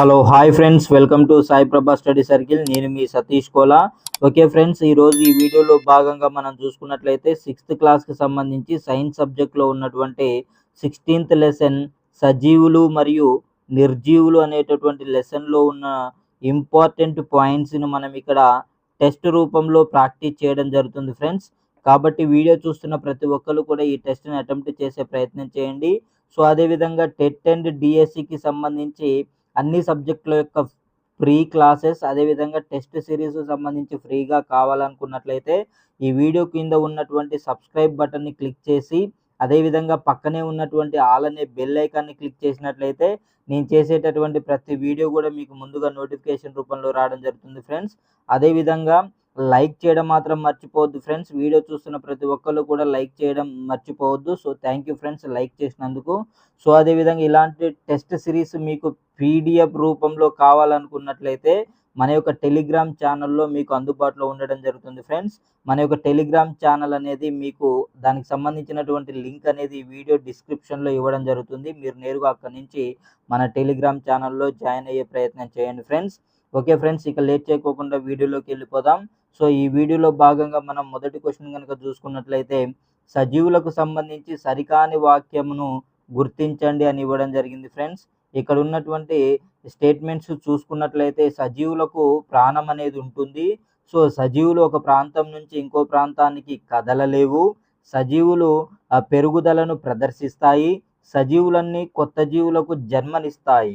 Hello hi friends. Welcome to Sai Prabha study circle. నేను మీ Satish Kola. Okay friends ఈరోజు ఈ వీడియోలో భాగంగా మనం చూసుకున్నట్లయితే సిక్స్త్ క్లాస్కి సంబంధించి సైన్స్ సబ్జెక్ట్లో ఉన్నటువంటి సిక్స్టీన్త్ లెసన్ సజీవులు మరియు నిర్జీవులు అనేటటువంటి లెసన్లో ఉన్న ఇంపార్టెంట్ పాయింట్స్ని మనం ఇక్కడ టెస్ట్ రూపంలో ప్రాక్టీస్ చేయడం జరుగుతుంది ఫ్రెండ్స్. కాబట్టి వీడియో చూస్తున్న ప్రతి ఒక్కరు కూడా ఈ టెస్ట్ని అటెంప్ట్ చేసే ప్రయత్నం చేయండి. సో అదేవిధంగా టెట్ అండ్ డిఎస్సికి సంబంధించి అన్ని సబ్జెక్టుల యొక్క ఫ్రీ క్లాసెస్ అదేవిధంగా టెస్ట్ సిరీస్ సంబంధించి ఫ్రీగా కావాలనుకున్నట్లయితే ఈ వీడియో కింద ఉన్నటువంటి సబ్స్క్రైబ్ బటన్ని క్లిక్ చేసి అదేవిధంగా పక్కనే ఉన్నటువంటి ఆల్ అనే బెల్ ఐకాన్ని క్లిక్ చేసినట్లయితే నేను చేసేటటువంటి ప్రతి వీడియో కూడా మీకు ముందుగా నోటిఫికేషన్ రూపంలో రావడం జరుగుతుంది ఫ్రెండ్స్. అదేవిధంగా లైక్ చేయడం మాత్రం మర్చిపోవద్దు ఫ్రెండ్స్. వీడియో చూస్తున్న ప్రతి ఒక్కళ్ళు కూడా లైక్ చేయడం మర్చిపోవద్దు. So thank you friends like చేసినందుకు. సో అదేవిధంగా ఇలాంటి టెస్ట్ సిరీస్ మీకు పీడిఎఫ్ రూపంలో కావాలనుకున్నట్లయితే మన యొక్క టెలిగ్రామ్ ఛానల్లో మీకు అందుబాటులో ఉండడం జరుగుతుంది ఫ్రెండ్స్. మన యొక్క టెలిగ్రామ్ ఛానల్ అనేది మీకు దానికి సంబంధించినటువంటి లింక్ అనేది వీడియో డిస్క్రిప్షన్లో ఇవ్వడం జరుగుతుంది. మీరు నేరుగా అక్కడి నుంచి మన టెలిగ్రామ్ ఛానల్లో జాయిన్ అయ్యే ప్రయత్నం చేయండి ఫ్రెండ్స్. ఓకే ఫ్రెండ్స్ ఇక లేట్ చేయకోకుండా వీడియోలోకి వెళ్ళిపోదాం. సో ఈ వీడియోలో భాగంగా మనం మొదటి క్వశ్చన్ కనుక చూసుకున్నట్లయితే సజీవులకు సంబంధించి సరికాని వాక్యమును గుర్తించండి అని ఇవ్వడం జరిగింది ఫ్రెండ్స్ ఇక్కడ ఉన్నటువంటి స్టేట్మెంట్స్ చూసుకున్నట్లయితే సజీవులకు ప్రాణం అనేది ఉంటుంది. సో సజీవులు ఒక ప్రాంతం నుంచి ఇంకో ప్రాంతానికి కదలలేవు. సజీవులు ఆ పెరుగుదలను ప్రదర్శిస్తాయి. సజీవులన్నీ కొత్త జీవులకు జన్మనిస్తాయి.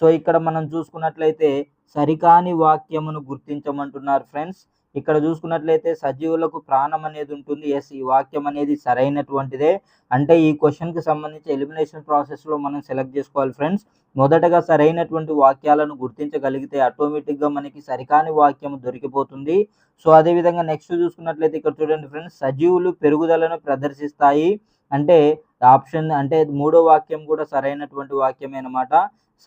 సో ఇక్కడ మనం చూసుకున్నట్లయితే సరికాని వాక్యమును గుర్తించమంటున్నారు ఫ్రెండ్స్ ఇక్కడ చూసుకున్నట్లయితే సజీవులకు ప్రాణం అనేది ఉంటుంది. ఎస్ ఈ వాక్యం అనేది సరైనటువంటిదే. అంటే ఈ క్వశ్చన్కి సంబంధించి ఎలిమినేషన్ ప్రాసెస్లో మనం సెలెక్ట్ చేసుకోవాలి ఫ్రెండ్స్ మొదటగా సరైనటువంటి వాక్యాలను గుర్తించగలిగితే ఆటోమేటిక్గా మనకి సరికాని వాక్యం దొరికిపోతుంది. సో అదేవిధంగా నెక్స్ట్ చూసుకున్నట్లయితే ఇక్కడ చూడండి ఫ్రెండ్స్ సజీవులు పెరుగుదలను ప్రదర్శిస్తాయి. అంటే ఆప్షన్ అంటే మూడో వాక్యం కూడా సరైనటువంటి వాక్యమే అనమాట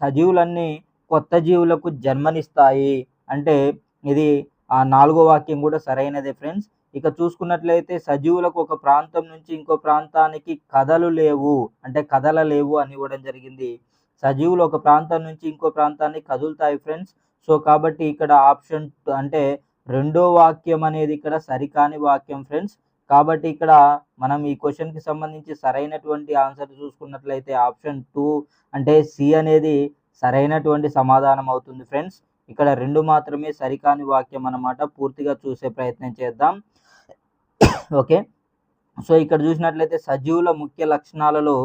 సజీవులన్నీ కొత్త జీవులకు జన్మనిస్తాయి. అంటే ఇది ఆ నాలుగో వాక్యం కూడా సరైనదే ఫ్రెండ్స్. ఇక చూసుకున్నట్లయితే సజీవులకు ఒక ప్రాంతం నుంచి ఇంకో ప్రాంతానికి కథలు లేవు అంటే కథల లేవు అని ఇవ్వడం జరిగింది. సజీవులు ఒక ప్రాంతం నుంచి ఇంకో ప్రాంతానికి కదులుతాయి ఫ్రెండ్స్. సో కాబట్టి ఇక్కడ ఆప్షన్ అంటే రెండో వాక్యం అనేది ఇక్కడ సరికాని వాక్యం ఫ్రెండ్స్. కాబట్టి ఇక్కడ మనం ఈ క్వశ్చన్కి సంబంధించి సరైనటువంటి ఆన్సర్ చూసుకున్నట్లయితే ఆప్షన్ టూ అంటే సి అనేది సరైనటువంటి సమాధానం అవుతుంది ఫ్రెండ్స్. ఇక్కడ రెండు మాత్రమే సరికాని వాక్యం అన్నమాట. పూర్తిగా చూసే ప్రయత్నం చేద్దాం. ఓకే. సో ఇక్కడ చూసినట్లయితే సజీవుల ముఖ్య లక్షణాలలో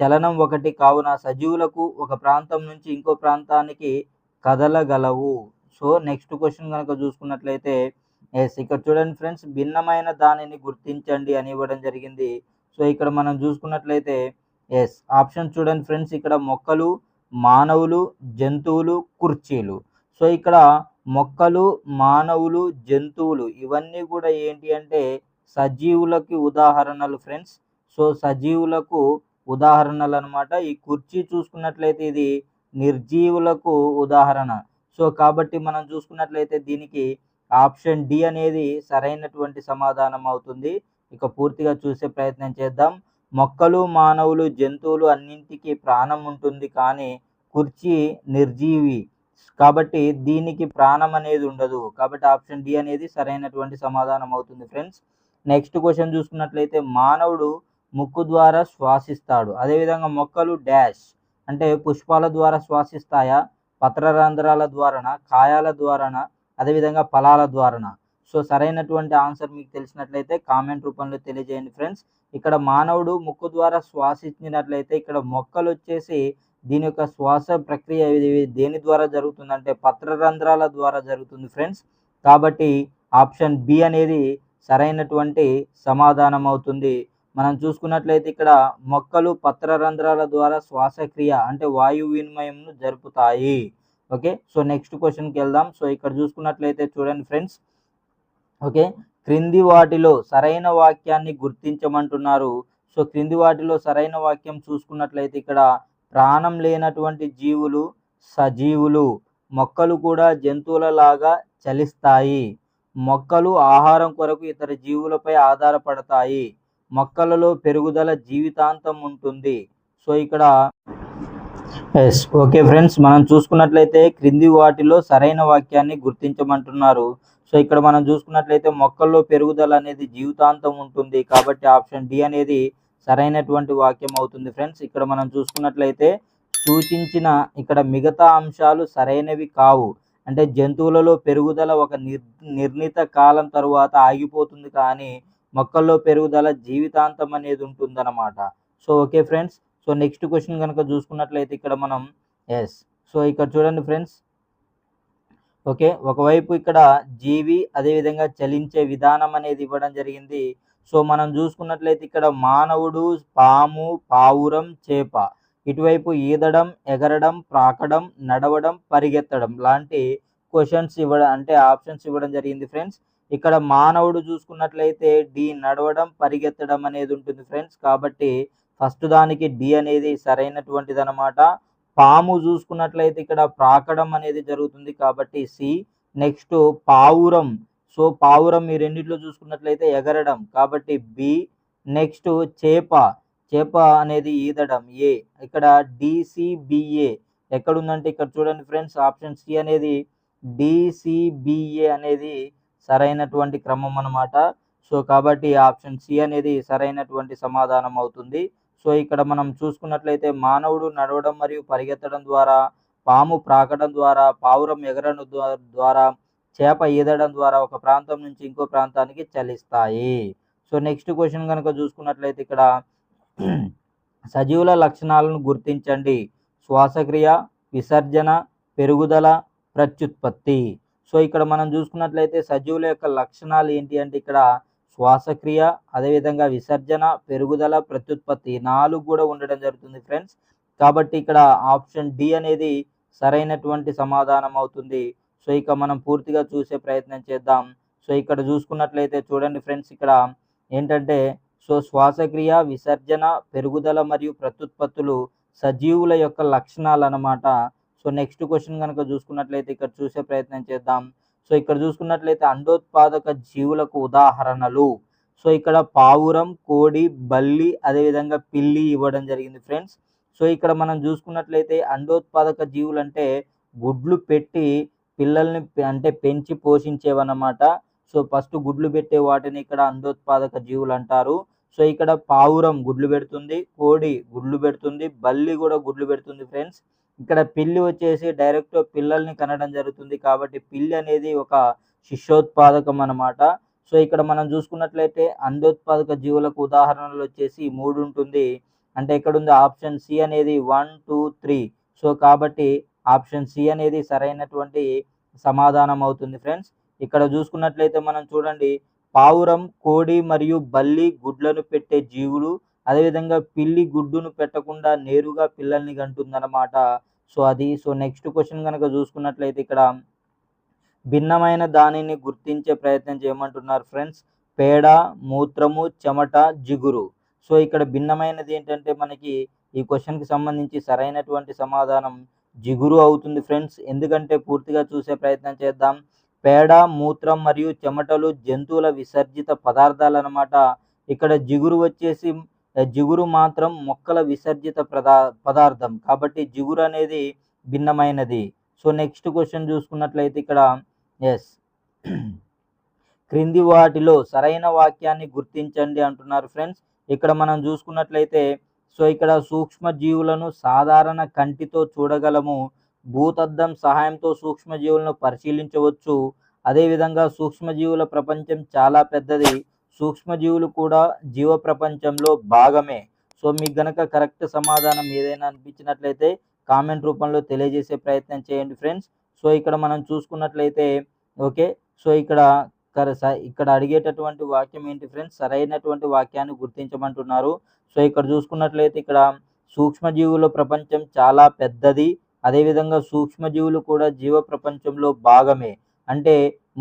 చలనం ఒకటి కావున సజీవులకు ఒక ప్రాంతం నుంచి ఇంకో ప్రాంతానికి కదలగలవు. సో నెక్స్ట్ క్వశ్చన్ కనుక చూసుకున్నట్లయితే ఎస్ ఇక్కడ చూడండి ఫ్రెండ్స్ భిన్నమైన దానిని గుర్తించండి అని ఇవ్వడం జరిగింది. సో ఇక్కడ మనం చూసుకున్నట్లయితే ఎస్ ఆప్షన్ చూడండి ఫ్రెండ్స్ ఇక్కడ మొక్కలు మానవులు జంతువులు కుర్చీలు. సో ఇక్కడ మొక్కలు మానవులు జంతువులు ఇవన్నీ కూడా ఏంటి అంటే సజీవులకి ఉదాహరణలు ఫ్రెండ్స్. సో సజీవులకు ఉదాహరణలు అనమాట ఈ కుర్చీ చూసుకున్నట్లయితే ఇది నిర్జీవులకు ఉదాహరణ. సో కాబట్టి మనం చూసుకున్నట్లయితే దీనికి ఆప్షన్ డి అనేది సరైనటువంటి సమాధానం అవుతుంది. ఇక పూర్తిగా చూసే ప్రయత్నం చేద్దాం. మొక్కలు మానవులు జంతువులు అన్నింటికి ప్రాణం ఉంటుంది కానీ కుర్చీ నిర్జీవి. కాబట్టి దీనికి ప్రాణం అనేది ఉండదు. కాబట్టి ఆప్షన్ డి అనేది సరైనటువంటి సమాధానం అవుతుంది ఫ్రెండ్స్. నెక్స్ట్ క్వశ్చన్ చూసుకున్నట్లయితే మానవుడు ముక్కు ద్వారా శ్వాసిస్తాడు. అదేవిధంగా మొక్కలు డాష్ అంటే పుష్పాల ద్వారా శ్వాసిస్తాయా? పత్రరంధ్రాల ద్వారాన? కాయాల ద్వారాన? అదేవిధంగా ఫలాల ద్వారాన? సో సరైనటువంటి ఆన్సర్ మీకు తెలిసినట్లయితే కామెంట్ రూపంలో తెలియజేయండి ఫ్రెండ్స్. ఇక్కడ మానవుడు ముక్కు ద్వారా శ్వాసించినట్లయితే ఇక్కడ మొక్కలు వచ్చేసి దీని యొక్క శ్వాస ప్రక్రియ దేని ద్వారా జరుగుతుందంటే పత్రరంధ్రాల ద్వారా జరుగుతుంది ఫ్రెండ్స్. కాబట్టి ఆప్షన్ బి అనేది సరైనటువంటి సమాధానం అవుతుంది. మనం చూసుకున్నట్లయితే ఇక్కడ మొక్కలు పత్రరంధ్రాల ద్వారా శ్వాసక్రియ అంటే వాయు వినిమయంను జరుపుతాయి. ఓకే? సో నెక్స్ట్ క్వశ్చన్కి వెళ్దాం. సో ఇక్కడ చూసుకున్నట్లయితే చూడండి ఫ్రెండ్స్. ఓకే? క్రింది వాటిలో సరైన వాక్యాన్ని గుర్తించమంటున్నారు. సో క్రింది వాటిలో సరైన వాక్యం చూసుకున్నట్లయితే ఇక్కడ ప్రాణం లేనటువంటి జీవులు సజీవులు మొక్కలు కూడా జంతువులలాగా చలిస్తాయి. మొక్కలు ఆహారం కొరకు ఇతర జీవులపై ఆధారపడతాయి. మొక్కలలో పెరుగుదల జీవితాంతం ఉంటుంది. సో ఇక్కడ ఎస్ ఓకే ఫ్రెండ్స్ మనం చూసుకున్నట్లయితే క్రింది వాటిలో సరైన వాక్యాన్ని గుర్తించమంటున్నారు. సో ఇక్కడ మనం చూసుకున్నట్లయితే మొక్కల్లో పెరుగుదల అనేది జీవితాంతం ఉంటుంది. కాబట్టి ఆప్షన్ డి అనేది సరైనటువంటి వాక్యం అవుతుంది ఫ్రెండ్స్. ఇక్కడ మనం చూసుకున్నట్లయితే సూచించిన ఇక్కడ మిగతా అంశాలు సరైనవి కావు. అంటే జంతువులలో పెరుగుదల ఒక నిర్ నిర్ణీత కాలం తరువాత ఆగిపోతుంది కానీ మొక్కల్లో పెరుగుదల జీవితాంతం అనేది ఉంటుందన్నమాట. So okay friends. So next question కనుక చూసుకున్నట్లయితే ఇక్కడ మనం ఎస్ సో ఇక్కడ చూడండి ఫ్రెండ్స్. ఓకే. ఒకవైపు ఇక్కడ జీవి అదేవిధంగా చలించే విధానం అనేది ఇవ్వడం జరిగింది. సో మనం చూసుకున్నట్లయితే ఇక్కడ మానవుడు పాము పావురం చేప. ఇటువైపు ఈదడం ఎగరడం ప్రాకడం నడవడం పరిగెత్తడం లాంటి క్వశ్చన్స్ ఇవ్వడం అంటే ఆప్షన్స్ ఇవ్వడం జరిగింది ఫ్రెండ్స్ ఇక్కడ మానవుడు చూసుకున్నట్లయితే డి నడవడం పరిగెత్తడం అనేది ఉంటుంది ఫ్రెండ్స్ కాబట్టి ఫస్ట్ దానికి డి అనేది సరైనటువంటిది అనమాట పాము చూసుకున్నట్లయితే ఇక్కడ ప్రాకడం అనేది జరుగుతుంది కాబట్టి సి నెక్స్ట్ పావురం. సో పావురం ఈ రెండిట్లో చూసుకున్నట్లయితే ఎగరడం. కాబట్టి బి నెక్స్ట్ చేప. చేప అనేది ఈదడం. ఏ ఇక్కడ డిసిబిఏ ఎక్కడుందంటే ఇక్కడ చూడండి ఫ్రెండ్స్ ఆప్షన్ సి అనేది డిసిబిఏ అనేది సరైనటువంటి క్రమం అన్నమాట. సో కాబట్టి ఆప్షన్ సి అనేది సరైనటువంటి సమాధానం అవుతుంది. సో ఇక్కడ మనం చూసుకున్నట్లయితే మానవుడు నడవడం మరియు పరిగెత్తడం ద్వారా పాము ప్రాకడం ద్వారా పావురం ఎగరడం ద్వారా చేప ఈదడం ద్వారా ఒక ప్రాంతం నుంచి ఇంకో ప్రాంతానికి చలిస్తాయి. సో నెక్స్ట్ క్వశ్చన్ కనుక చూసుకున్నట్లయితే ఇక్కడ సజీవుల లక్షణాలను గుర్తించండి. శ్వాసక్రియ విసర్జన పెరుగుదల ప్రత్యుత్పత్తి. సో ఇక్కడ మనం చూసుకున్నట్లయితే సజీవుల యొక్క లక్షణాలు ఏంటి అంటే ఇక్కడ శ్వాసక్రియ అదేవిధంగా విసర్జన పెరుగుదల ప్రత్యుత్పత్తి నాలుగు కూడా ఉండడం జరుగుతుంది ఫ్రెండ్స్. కాబట్టి ఇక్కడ ఆప్షన్ డి అనేది సరైనటువంటి సమాధానం అవుతుంది. సో ఇక మనం పూర్తిగా చూసే ప్రయత్నం చేద్దాం. సో ఇక్కడ చూసుకున్నట్లయితే చూడండి ఫ్రెండ్స్ ఇక్కడ ఏంటంటే సో శ్వాసక్రియ విసర్జన పెరుగుదల మరియు ప్రత్యుత్పత్తులు సజీవుల యొక్క లక్షణాలు అన్నమాట సో నెక్స్ట్ క్వశ్చన్ కనుక చూసుకున్నట్లయితే ఇక్కడ చూసే ప్రయత్నం చేద్దాం. సో ఇక్కడ చూసుకున్నట్లయితే అండోత్పాదక జీవులకు ఉదాహరణలు. సో ఇక్కడ పావురం కోడి బల్లి అదేవిధంగా పిల్లి ఇవ్వడం జరిగింది ఫ్రెండ్స్. సో ఇక్కడ మనం చూసుకున్నట్లయితే అండోత్పాదక జీవులు అంటే గుడ్లు పెట్టి పిల్లల్ని అంటే పెంచి పోషించేవన్నమాట. సో ఫస్ట్ గుడ్లు పెట్టే వాటిని ఇక్కడ అండోత్పాదక జీవులు అంటారు. సో ఇక్కడ పావురం గుడ్లు పెడుతుంది కోడి గుడ్లు పెడుతుంది బల్లి కూడా గుడ్లు పెడుతుంది ఫ్రెండ్స్. ఇక్కడ పిల్లి వచ్చేసి డైరెక్ట్ పిల్లల్ని కనడం జరుగుతుంది కాబట్టి పిల్లి అనేది ఒక శిష్యోత్పాదకం అన్నమాట. సో ఇక్కడ మనం చూసుకున్నట్లయితే అండోత్పాదక జీవులకు ఉదాహరణలు వచ్చేసి మూడు ఉంటుంది. అంటే ఇక్కడ ఉంది ఆప్షన్ సి అనేది వన్ టూ త్రీ. సో కాబట్టి ఆప్షన్ సి అనేది సరైనటువంటి సమాధానం అవుతుంది ఫ్రెండ్స్. ఇక్కడ చూసుకున్నట్లయితే మనం చూడండి పావురం కోడి మరియు బల్లి గుడ్లను పెట్టే జీవులు అదేవిధంగా పిల్లి గుడ్డును పెట్టకుండా నేరుగా పిల్లల్ని కంటుందన్నమాట. సో అది సో నెక్స్ట్ క్వశ్చన్ కనుక చూసుకున్నట్లయితే ఇక్కడ భిన్నమైన దానిని గుర్తించే ప్రయత్నం చేయమంటున్నారు ఫ్రెండ్స్. పేడ మూత్రము చెమట జిగురు. సో ఇక్కడ భిన్నమైనది ఏంటంటే మనకి ఈ క్వశ్చన్కి సంబంధించి సరైనటువంటి సమాధానం జిగురు అవుతుంది ఫ్రెండ్స్. ఎందుకంటే పూర్తిగా చూసే ప్రయత్నం చేద్దాం. పేడ మూత్రం మరియు చెమటలు జంతువుల విసర్జిత పదార్థాలు అన్నమాట ఇక్కడ జిగురు వచ్చేసి జిగురు మాత్రం మొక్కల విసర్జిత ప్రదా పదార్థం. కాబట్టి జిగురు అనేది భిన్నమైనది. సో నెక్స్ట్ క్వశ్చన్ చూసుకున్నట్లయితే ఇక్కడ ఎస్ క్రింది వాటిలో సరైన వాక్యాన్ని గుర్తించండి అంటున్నారు ఫ్రెండ్స్. ఇక్కడ మనం చూసుకున్నట్లయితే సో ఇక్కడ సూక్ష్మ జీవులను సాధారణ కంటితో చూడగలము. భూతద్దం సహాయంతో సూక్ష్మజీవులను పరిశీలించవచ్చు. అదేవిధంగా సూక్ష్మజీవుల ప్రపంచం చాలా పెద్దది. సూక్ష్మజీవులు కూడా జీవ ప్రపంచంలో భాగమే. సో మీకు గనక కరెక్ట్ సమాధానం ఏదైనా అనిపించినట్లయితే కామెంట్ రూపంలో తెలియజేసే ప్రయత్నం చేయండి ఫ్రెండ్స్. సో ఇక్కడ మనం చూసుకున్నట్లయితే ఓకే. సో ఇక్కడ ఇక్కడ అడిగేటటువంటి వాక్యం ఏంటి ఫ్రెండ్స్? సరైనటువంటి వాక్యాన్ని గుర్తించమంటున్నారు. సో ఇక్కడ చూసుకున్నట్లయితే ఇక్కడ సూక్ష్మజీవుల ప్రపంచం చాలా పెద్దది. అదేవిధంగా సూక్ష్మజీవులు కూడా జీవ ప్రపంచంలో భాగమే. అంటే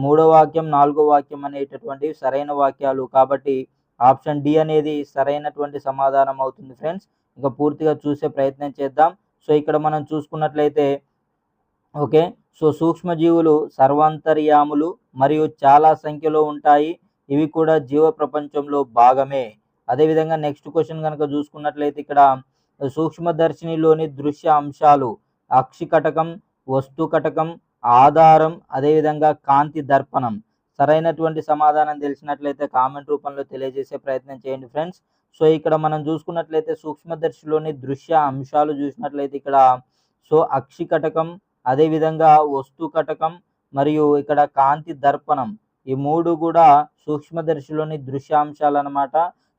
మూడో వాక్యం నాలుగో వాక్యం అనేటటువంటివి సరైన వాక్యాలు. కాబట్టి ఆప్షన్ డి అనేది సరైనటువంటి సమాధానం అవుతుంది ఫ్రెండ్స్. ఇంకా పూర్తిగా చూసే ప్రయత్నం చేద్దాం. సో ఇక్కడ మనం చూసుకున్నట్లయితే ఓకే? సో సూక్ష్మజీవులు సర్వాంతర్యాములు మరియు చాలా సంఖ్యలో ఉంటాయి. ఇవి కూడా జీవ ప్రపంచంలో భాగమే. అదేవిధంగా నెక్స్ట్ క్వశ్చన్ కనుక చూసుకున్నట్లయితే ఇక్కడ సూక్ష్మదర్శినిలోని దృశ్య అంశాలు అక్షికటకం వస్తు కటకం ఆధారం అదేవిధంగా కాంతి దర్పణం. సరైనటువంటి సమాధానం తెలిసినట్లయితే కామెంట్ రూపంలో తెలియజేసే ప్రయత్నం చేయండి ఫ్రెండ్స్. సో ఇక్కడ మనం చూసుకున్నట్లయితే సూక్ష్మదర్శిలోని దృశ్య అంశాలు చూసినట్లయితే ఇక్కడ సో అక్షికటకం అదేవిధంగా వస్తు కటకం మరియు ఇక్కడ కాంతి దర్పణం ఈ మూడు కూడా సూక్ష్మదర్శిలోని దృశ్యాంశాలు అనమాట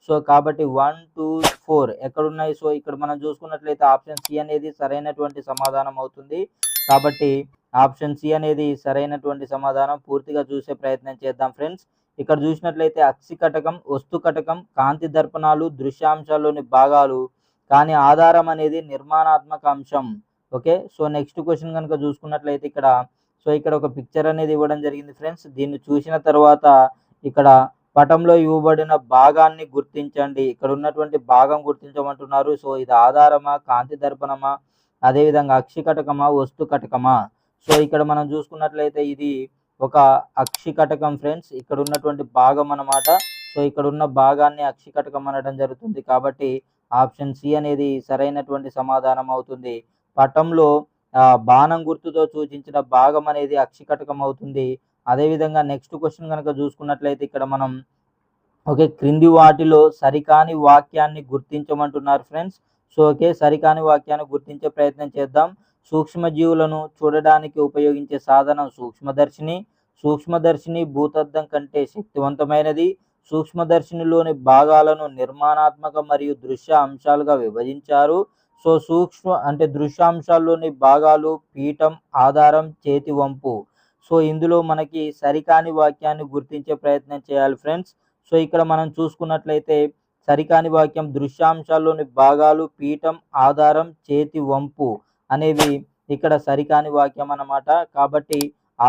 సో కాబట్టి వన్ టూ ఫోర్ ఎక్కడున్నాయి? సో ఇక్కడ మనం చూసుకున్నట్లయితే ఆప్షన్ సి అనేది సరైనటువంటి సమాధానం అవుతుంది. కాబట్టి ఆప్షన్ సి అనేది సరైనటువంటి సమాధానం పూర్తిగా చూసే ప్రయత్నం చేద్దాం ఫ్రెండ్స్. ఇక్కడ చూసినట్లయితే అక్షి కటకం వస్తు కటకం కాంతి దర్పణాలు దృశ్యాంశాల్లోని భాగాలు కానీ ఆధారం అనేది నిర్మాణాత్మక అంశం. ఓకే? సో నెక్స్ట్ క్వశ్చన్ కనుక చూసుకున్నట్లయితే ఇక్కడ సో ఇక్కడ ఒక పిక్చర్ అనేది ఇవ్వడం జరిగింది ఫ్రెండ్స్. దీన్ని చూసిన తర్వాత ఇక్కడ పటంలో ఇవ్వబడిన భాగాన్ని గుర్తించండి. ఇక్కడ ఉన్నటువంటి భాగం గుర్తించమంటున్నారు. సో ఇది ఆధారమా? కాంతి దర్పణమా? అదేవిధంగా అక్షి కటకమా? వస్తు కటకమా? సో ఇక్కడ మనం చూసుకున్నట్లయితే ఇది ఒక అక్షి కటకం ఫ్రెండ్స్. ఇక్కడ ఉన్నటువంటి భాగం అన్నమాట. సో ఇక్కడ ఉన్న భాగాన్ని అక్షి కటకం అనడం జరుగుతుంది. కాబట్టి ఆప్షన్ సి అనేది సరైనటువంటి సమాధానం అవుతుంది. పటంలో బాణం గుర్తుతో సూచించిన భాగం అనేది అక్షికటకం అవుతుంది. అదేవిధంగా నెక్స్ట్ క్వశ్చన్ కనుక చూసుకున్నట్లయితే ఇక్కడ మనం ఓకే క్రింది వాటిలో సరికాని వాక్యాన్ని గుర్తించమంటున్నారు ఫ్రెండ్స్ సో ఓకే సరికాని వాక్యాన్ని గుర్తించే ప్రయత్నం చేద్దాం. సూక్ష్మజీవులను చూడడానికి ఉపయోగించే సాధనం సూక్ష్మదర్శిని. సూక్ష్మదర్శిని భూతద్దం కంటే శక్తివంతమైనది. సూక్ష్మదర్శినిలోని భాగాలను నిర్మాణాత్మక మరియు దృశ్య అంశాలుగా విభజించారు. సో సూక్ష్మ అంటే దృశ్యాంశాల్లోని భాగాలు పీఠం ఆధారం చేతి వంపు. సో ఇందులో మనకి సరికాని వాక్యాన్ని గుర్తించే ప్రయత్నం చేయాలి ఫ్రెండ్స్. సో ఇక్కడ మనం చూసుకున్నట్లయితే సరికాని వాక్యం దృశ్యాంశాల్లోని భాగాలు పీఠం ఆధారం చేతి వంపు అనేవి ఇక్కడ సరికాని వాక్యం అన్నమాట. కాబట్టి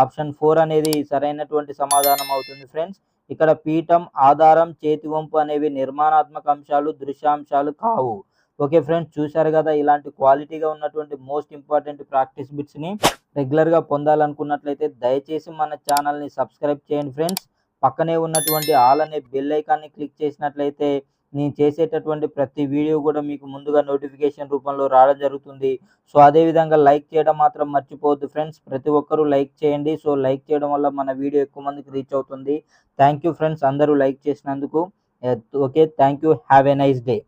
ఆప్షన్ ఫోర్ అనేది సరైనటువంటి సమాధానం అవుతుంది ఫ్రెండ్స్. ఇక్కడ పీఠం ఆధారం చేతి వంపు అనేవి నిర్మాణాత్మక అంశాలు దృశ్యాంశాలు కావు. ఓకే ఫ్రెండ్స్ చూశారు కదా ఇలాంటి క్వాలిటీగా ఉన్నటువంటి మోస్ట్ ఇంపార్టెంట్ ప్రాక్టీస్ బిట్స్ని రెగ్యులర్గా పొందాలనుకున్నట్లయితే దయచేసి మన ఛానల్ని సబ్స్క్రైబ్ చేయండి ఫ్రెండ్స్. పక్కనే ఉన్నటువంటి ఆల్ అనే బెల్ ఐకాన్ని క్లిక్ చేసినట్లయితే నేను చేసేటటువంటి ప్రతి వీడియో కూడా మీకు ముందుగా నోటిఫికేషన్ రూపంలో రావడం జరుగుతుంది. సో అదేవిధంగా లైక్ చేయడం మాత్రం మర్చిపోవద్దు ఫ్రెండ్స్. ప్రతి ఒక్కరూ లైక్ చేయండి. సో లైక్ చేయడం వల్ల మన వీడియో ఎక్కువ మందికి రీచ్ అవుతుంది. థ్యాంక్ యూ ఫ్రెండ్స్ అందరూ లైక్ చేసినందుకు. Okay thank you. Have a nice day.